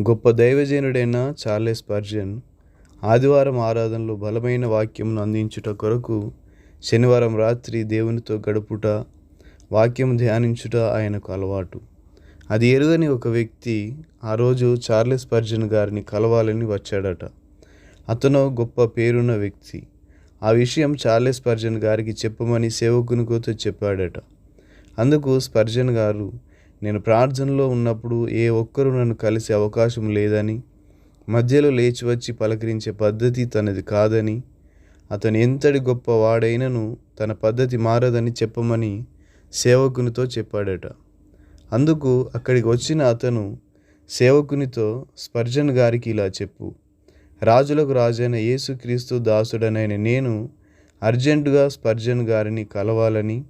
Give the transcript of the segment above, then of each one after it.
గొప్ప దైవజనుడైన చార్లెస్ పర్జన్ ఆదివారం ఆరాధనలో బలమైన వాక్యమును అందించుట కొరకు శనివారం రాత్రి దేవునితో గడుపుట వాక్యం ధ్యానించుట ఆయనకు అలవాటు. అది ఎరుగని ఒక వ్యక్తి ఆ రోజు చార్లెస్ పర్జన్ గారిని కలవాలని వచ్చాడట. అతను గొప్ప పేరున్న వ్యక్తి. ఆ విషయం చార్లెస్ పర్జన్ గారికి చెప్పమని సేవకునికోతో చెప్పాడట. అందుకు స్పర్జన్ గారు నేను ప్రార్థనలో ఉన్నప్పుడు ఏ ఒక్కరూ నన్ను కలిసే అవకాశం లేదని మధ్యలో లేచి వచ్చి పలకరించే పద్ధతి తనది కాదని అతను ఎంతటి గొప్ప వాడైనను తన పద్ధతి మారదని చెప్పమని సేవకునితో చెప్పాడట. అందుకు అక్కడికి వచ్చిన అతను సేవకునితో స్పర్జన్ గారికి ఇలా చెప్పు రాజులకు రాజైన యేసుక్రీస్తు దాసుడనైన నేను అర్జెంటుగా స్పర్జన్ గారిని కలవాలని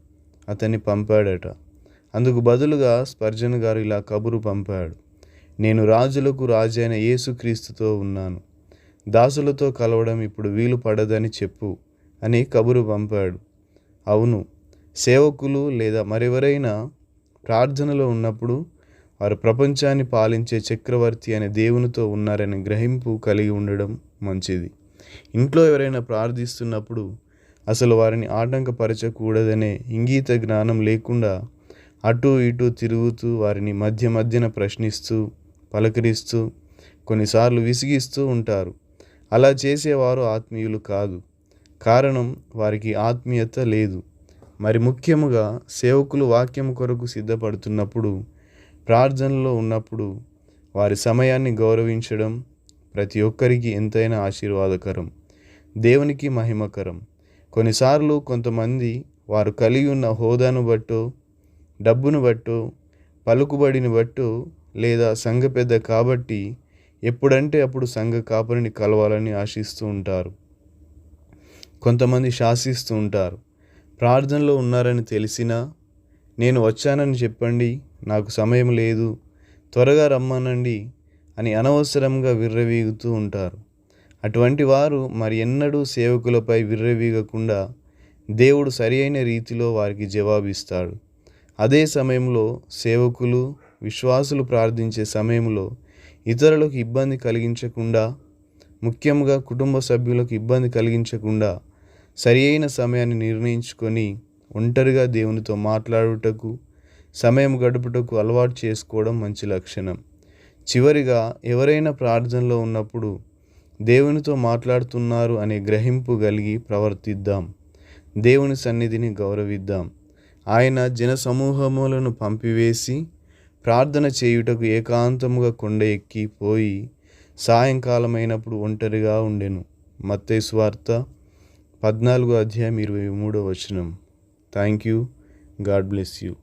అతన్ని పంపాడట. అందుకు బదులుగా స్పర్జన్ గారు ఇలా కబురు పంపాడు. నేను రాజులకు రాజైన యేసుక్రీస్తుతో ఉన్నాను. దాసులతో కలవడం ఇప్పుడు వీలు పడదని చెప్పు అని కబురు పంపాడు. అవును సేవకులు లేదా మరెవరైనా ప్రార్థనలో ఉన్నప్పుడు వారు ప్రపంచాన్ని పాలించే చక్రవర్తి అనే దేవునితో ఉన్నారనే గ్రహింపు కలిగి ఉండడం మంచిది. ఇంట్లో ఎవరైనా ప్రార్థిస్తున్నప్పుడు అసలు వారిని ఆటంకపరచకూడదనే ఇంగీత జ్ఞానం లేకుండా అటూ ఇటూ తిరుగుతూ వారిని మధ్య మధ్యన ప్రశ్నిస్తూ పలకరిస్తూ కొన్నిసార్లు విసిగిస్తూ ఉంటారు. అలా చేసేవారు ఆత్మీయులు కాదు. కారణం వారికి ఆత్మీయత లేదు. మరి ముఖ్యముగా సేవకులు వాక్యం కొరకు సిద్ధపడుతున్నప్పుడు ప్రార్థనలో ఉన్నప్పుడు వారి సమయాన్ని గౌరవించడం ప్రతి ఒక్కరికి ఎంతైనా ఆశీర్వాదకరం దేవునికి మహిమకరం. కొన్నిసార్లు కొంతమంది వారు కలిగి ఉన్న హోదాను బట్టో డబ్బును బట్టు పలుకుబడిని బట్టు లేదా సంఘ పెద్ద కాబట్టి ఎప్పుడంటే అప్పుడు సంఘ కాపరిని కలవాలని ఆశిస్తూ ఉంటారు. కొంతమంది శాసిస్తూ ఉంటారు. ప్రార్థనలో ఉన్నారని తెలిసినా నేను వచ్చానని చెప్పండి నాకు సమయం లేదు త్వరగా రమ్మనండి అని అనవసరంగా విర్రవీగుతూ ఉంటారు. అటువంటి వారు మరి ఎన్నడూ సేవకులపై విర్రవీగకుండా దేవుడు సరి అయిన రీతిలో వారికి జవాబిస్తాడు. అదే సమయంలో సేవకులు విశ్వాసులు ప్రార్థించే సమయంలో ఇతరులకు ఇబ్బంది కలిగించకుండా ముఖ్యంగా కుటుంబ సభ్యులకు ఇబ్బంది కలిగించకుండా సరి అయిన సమయాన్ని నిర్ణయించుకొని ఒంటరిగా దేవునితో మాట్లాడుటకు సమయం గడుపుటకు అలవాటు చేసుకోవడం మంచి లక్షణం. చివరిగా ఎవరైనా ప్రార్థనలో ఉన్నప్పుడు దేవునితో మాట్లాడుతున్నారు అనే గ్రహింపు కలిగి ప్రవర్తిద్దాం. దేవుని సన్నిధిని గౌరవిద్దాం. ఆయన జన సమూహములను పంపివేసి ప్రార్థన చేయుటకు ఏకాంతముగా కొండ ఎక్కి పోయి సాయంకాలమైనప్పుడు ఒంటరిగా ఉండెను. మత్తయి వార్త పద్నాలుగో అధ్యాయం ఇరవై మూడో వచనం. Thank you God bless you